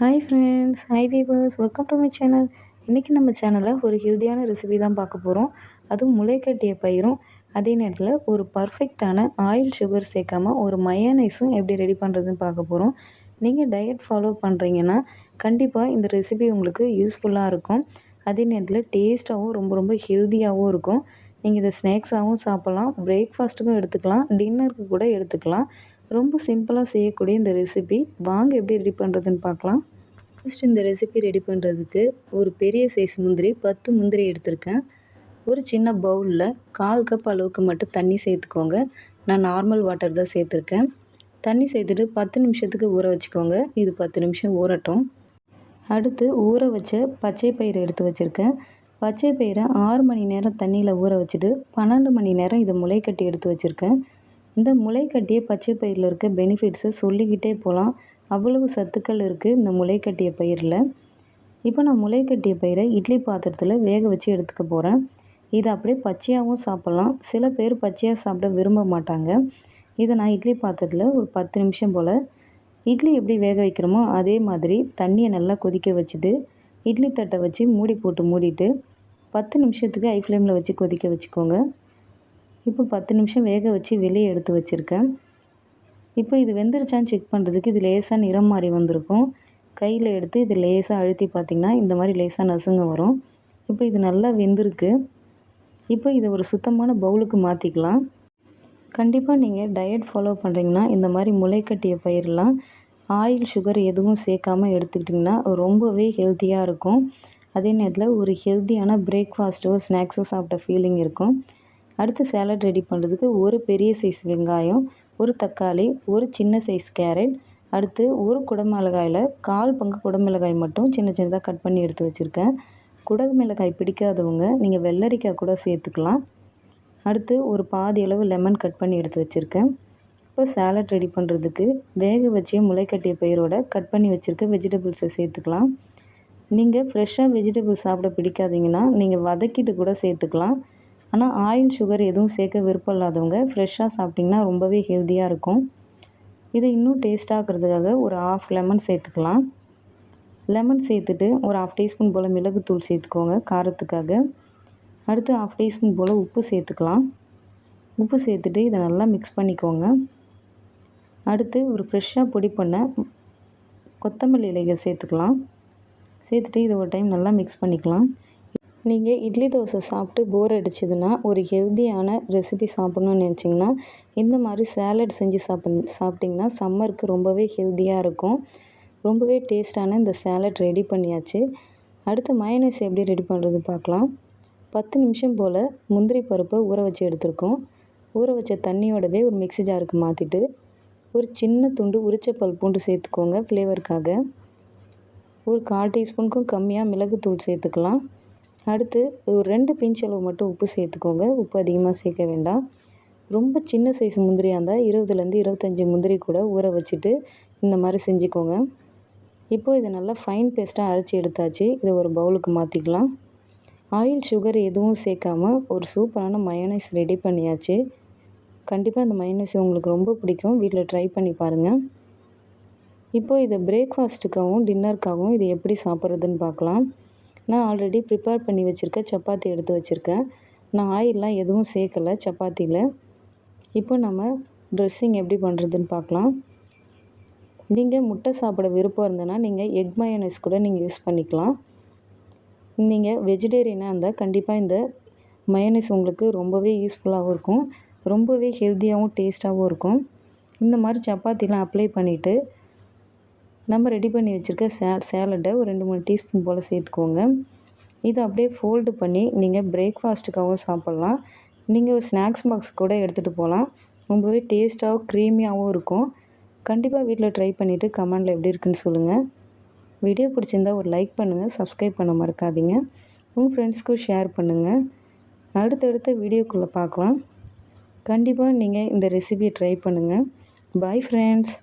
Hi friends hi viewers welcome to my channel இன்றைக்கி நம்ம சேனலில் ஒரு ஹெல்த்தியான ரெசிபி தான் பார்க்க போகிறோம் அதுவும் முளைக்கட்டிய பயிரும் அதே நேரத்தில் ஒரு பர்ஃபெக்டான ஆயில் சுகர் சேர்க்காம ஒரு மயோனைஸும் எப்படி ரெடி பண்ணுறதுன்னு பார்க்க போகிறோம் நீங்கள் டயட் ஃபாலோ பண்ணுறீங்கன்னா கண்டிப்பாக இந்த ரெசிபி உங்களுக்கு யூஸ்ஃபுல்லாக இருக்கும். அதே நேரத்தில் டேஸ்ட்டாகவும் ரொம்ப ரொம்ப ஹெல்த்தியாகவும் இருக்கும். நீங்கள் இதை ஸ்நாக்ஸாகவும் சாப்பிட்லாம் பிரேக்ஃபாஸ்ட்டுக்கும் எடுத்துக்கலாம் டின்னருக்கு கூட எடுத்துக்கலாம். ரொம்ப சிம்பிளாக செய்யக்கூடிய இந்த ரெசிபி வாங்க எப்படி ரெடி பண்ணுறதுன்னு பார்க்கலாம். ஃபஸ்ட் இந்த ரெசிபி ரெடி பண்ணுறதுக்கு ஒரு பெரிய சைஸ் முந்திரி பத்து முந்திரி எடுத்திருக்கேன். ஒரு சின்ன பவுலில் கால் கப் அளவுக்கு மட்டும் தண்ணி சேர்த்துக்கோங்க. நான் நார்மல் வாட்டர் தான் சேர்த்துருக்கேன். தண்ணி சேர்த்துட்டு பத்து நிமிஷத்துக்கு ஊற வச்சுக்கோங்க. இது பத்து நிமிஷம் ஊறட்டும். அடுத்து ஊற வச்ச பச்சை பயிறு எடுத்து வச்சுருக்கேன். பச்சை பயிரை ஆறு மணி நேரம் தண்ணியில் ஊற வச்சுட்டு பன்னெண்டு மணி நேரம் இதை முளைக்கட்டி எடுத்து வச்சுருக்கேன். இந்த முளைக்கட்டிய பச்சை பயிரில் இருக்க பெனிஃபிட்ஸை சொல்லிக்கிட்டே போகலாம் அவ்வளவு சத்துக்கள் இருக்குது இந்த முளைக்கட்டிய பயிரில். இப்போ நான் முளைக்கட்டிய பயிரை இட்லி பாத்திரத்தில் வேக வச்சு எடுத்துக்க போகிறேன் இதை அப்படியே பச்சையாகவும் சாப்பிட்லாம். சில பேர் பச்சையாக சாப்பிட விரும்ப மாட்டாங்க. இதை நான் இட்லி பாத்திரத்தில் ஒரு பத்து நிமிஷம் போல் இட்லி எப்படி வேக வைக்கிறோமோ அதே மாதிரி தண்ணியை நல்லா கொதிக்க வச்சுட்டு இட்லி தட்டை வச்சு மூடி போட்டு மூடிட்டு பத்து நிமிஷத்துக்கு ஐ ஃப்ளேமில் வச்சு கொதிக்க வச்சுக்கோங்க. இப்போ பத்து நிமிஷம் வேக வச்சு வெளியே எடுத்து வச்சுருக்கேன். இப்போ இது வெந்துருச்சான்னு செக் பண்ணுறதுக்கு இது லேசாக நிறம் மாறி வந்திருக்கும். கையில் எடுத்து இது லேசாக அழுத்தி பார்த்திங்கன்னா இந்த மாதிரி லேசாக நசுங்க வரும். இப்போ இது நல்லா வெந்திருக்கு. இப்போ இதை ஒரு சுத்தமான பவுலுக்கு மாற்றிக்கலாம் கண்டிப்பாக நீங்கள் டயட் ஃபாலோ பண்ணுறீங்கன்னா இந்த மாதிரி முளைக்கட்டிய பயிரெலாம் ஆயில் சுகர் எதுவும் சேர்க்காமல் எடுத்துக்கிட்டிங்கன்னா ரொம்பவே ஹெல்த்தியாக இருக்கும். அதே நேரத்தில் ஒரு ஹெல்த்தியான பிரேக்ஃபாஸ்ட்டோ ஸ்நாக்ஸோ சாப்பிட்ட ஃபீலிங் இருக்கும். அடுத்து சேலட் ரெடி பண்ணுறதுக்கு ஒரு பெரிய சைஸ் வெங்காயம் ஒரு தக்காளி ஒரு சின்ன சைஸ் கேரட் அடுத்து ஒரு குடமிளகாயில் கால் பங்கு குடமிளகாய் மட்டும் சின்ன சின்னதாக கட் பண்ணி எடுத்து வச்சுருக்கேன். குடமிளகாய் பிடிக்காதவங்க நீங்கள் வெள்ளரிக்காய் கூட சேர்த்துக்கலாம். அடுத்து ஒரு பாதி அளவு லெமன் கட் பண்ணி எடுத்து வச்சுருக்கேன். இப்போ சேலட் ரெடி பண்ணுறதுக்கு வேக வச்சு முளைக்கட்டிய பயிரோட கட் பண்ணி வச்சுருக்க வெஜிடபிள்ஸை சேர்த்துக்கலாம். நீங்கள் ஃப்ரெஷ்ஷாக வெஜிடபிள்ஸ் சாப்பிட பிடிக்காதீங்கன்னா நீங்கள் வதக்கிட்டு கூட சேர்த்துக்கலாம். ஆனால் ஆயில் சுகர் எதுவும் சேர்க்க விருப்பம் இல்லாதவங்க ஃப்ரெஷ்ஷாக சாப்பிட்டிங்கன்னா ரொம்பவே ஹெல்த்தியாக இருக்கும். இதை இன்னும் டேஸ்ட்டாகிறதுக்காக ஒரு ஆஃப் லெமன் சேர்த்துக்கலாம். லெமன் சேர்த்துட்டு ஒரு ஆஃப் டீஸ்பூன் போல் மிளகுத்தூள் சேர்த்துக்கோங்க காரத்துக்காக. அடுத்து ஆஃப் டீஸ்பூன் போல் உப்பு சேர்த்துக்கலாம். உப்பு சேர்த்துட்டு இதை நல்லா மிக்ஸ் பண்ணிக்கோங்க. அடுத்து ஒரு ஃப்ரெஷ்ஷாக பொடி பண்ண கொத்தமல்லி இலைகள் சேர்த்துக்கலாம். சேர்த்துட்டு இதை ஒரு டைம் நல்லா மிக்ஸ் பண்ணிக்கலாம். நீங்கள் இட்லி தோசை சாப்பிட்டு போர் அடிச்சிதுன்னா ஒரு ஹெல்த்தியான ரெசிபி சாப்பிட்ணுன்னு நினச்சிங்கன்னா இந்த மாதிரி சேலட் செஞ்சு சாப்பிட் சாப்பிட்டிங்கன்னா சம்மருக்கு ரொம்பவே ஹெல்த்தியாக இருக்கும். ரொம்பவே டேஸ்ட்டான இந்த சேலட் ரெடி பண்ணியாச்சு. அடுத்து மயனஸ் எப்படி ரெடி பண்ணுறது பார்க்கலாம். பத்து நிமிஷம் போல் முந்திரி பருப்பை ஊற வச்சு எடுத்திருக்கோம். ஊற வச்ச தண்ணியோடவே ஒரு மிக்சி ஜாருக்கு மாற்றிட்டு ஒரு சின்ன துண்டு உரிச்ச பூண்டு சேர்த்துக்கோங்க ஃப்ளேவருக்காக ஒரு கால் டீஸ்பூனுக்கும் கம்மியாக மிளகுத்தூள் சேர்த்துக்கலாம். அடுத்து ஒரு ரெண்டு பிஞ்ச் அளவு மட்டும் உப்பு சேர்த்துக்கோங்க. உப்பு அதிகமாக சேர்க்க வேண்டாம். ரொம்ப சின்ன சைஸ் முந்திரியாக இருந்தால் இருபதுலேருந்து இருபத்தஞ்சி முந்திரி கூட ஊற வச்சுட்டு இந்த மாதிரி செஞ்சுக்கோங்க. இப்போது இதை நல்லா ஃபைன் பேஸ்ட்டாக அரைச்சி எடுத்தாச்சு. இதை ஒரு பவுலுக்கு மாற்றிக்கலாம் ஆயில் சுகர் எதுவும் சேர்க்காம ஒரு சூப்பரான மயோனைஸ் ரெடி பண்ணியாச்சு. கண்டிப்பாக இந்த மயோனைஸ் உங்களுக்கு ரொம்ப பிடிக்கும். வீட்டில் ட்ரை பண்ணி பாருங்கள் இப்போது இதை பிரேக்ஃபாஸ்ட்டுக்காகவும் டின்னருக்காகவும் இது எப்படி சாப்பிட்றதுன்னு பார்க்கலாம். நான் ஆல்ரெடி ப்ரிப்பேர் பண்ணி வச்சுருக்க சப்பாத்தி எடுத்து வச்சுருக்கேன். நான் ஆயிலெலாம் எதுவும் சேர்க்கலை சப்பாத்தியில். இப்போ நம்ம ட்ரெஸ்ஸிங் எப்படி பண்ணுறதுன்னு பார்க்கலாம். நீங்கள் முட்டை சாப்பிட விருப்பம் இருந்ததுன்னா நீங்கள் எக் மயோனைஸ் கூட நீங்கள் யூஸ் பண்ணிக்கலாம். நீங்கள் வெஜிடேரியனாக இருந்தால் கண்டிப்பாக இந்த மயோனைஸ் உங்களுக்கு ரொம்பவே யூஸ்ஃபுல்லாகவும் இருக்கும். ரொம்பவே ஹெல்த்தியாகவும் டேஸ்ட்டாகவும் இருக்கும். இந்த மாதிரி சப்பாத்திலாம் அப்ளை பண்ணிவிட்டு நம்ம ரெடி பண்ணி வச்சுருக்க சே சேலட்டை ஒரு ரெண்டு மூணு டீஸ்பூன் போல் சேர்த்துக்கோங்க. இதை அப்படியே ஃபோல்டு பண்ணி நீங்கள் பிரேக்ஃபாஸ்ட்டுக்காகவும் சாப்பிட்லாம். நீங்கள் ஸ்நாக்ஸ் பாக்ஸ் கூட எடுத்துகிட்டு போகலாம். ரொம்பவே டேஸ்ட்டாகவும் க்ரீமியாகவும் இருக்கும். கண்டிப்பாக வீட்டில் ட்ரை பண்ணிவிட்டு கமெண்டில் எப்படி இருக்குன்னு சொல்லுங்கள். வீடியோ பிடிச்சிருந்தா ஒரு லைக் பண்ணுங்கள் சப்ஸ்கிரைப் பண்ண மறக்காதீங்க. உங்கள் ஃப்ரெண்ட்ஸ்க்கும் ஷேர் பண்ணுங்கள். அடுத்தடுத்த வீடியோக்குள்ளே பார்க்கலாம். கண்டிப்பாக நீங்கள் இந்த ரெசிபியை ட்ரை பண்ணுங்கள். Bye friends.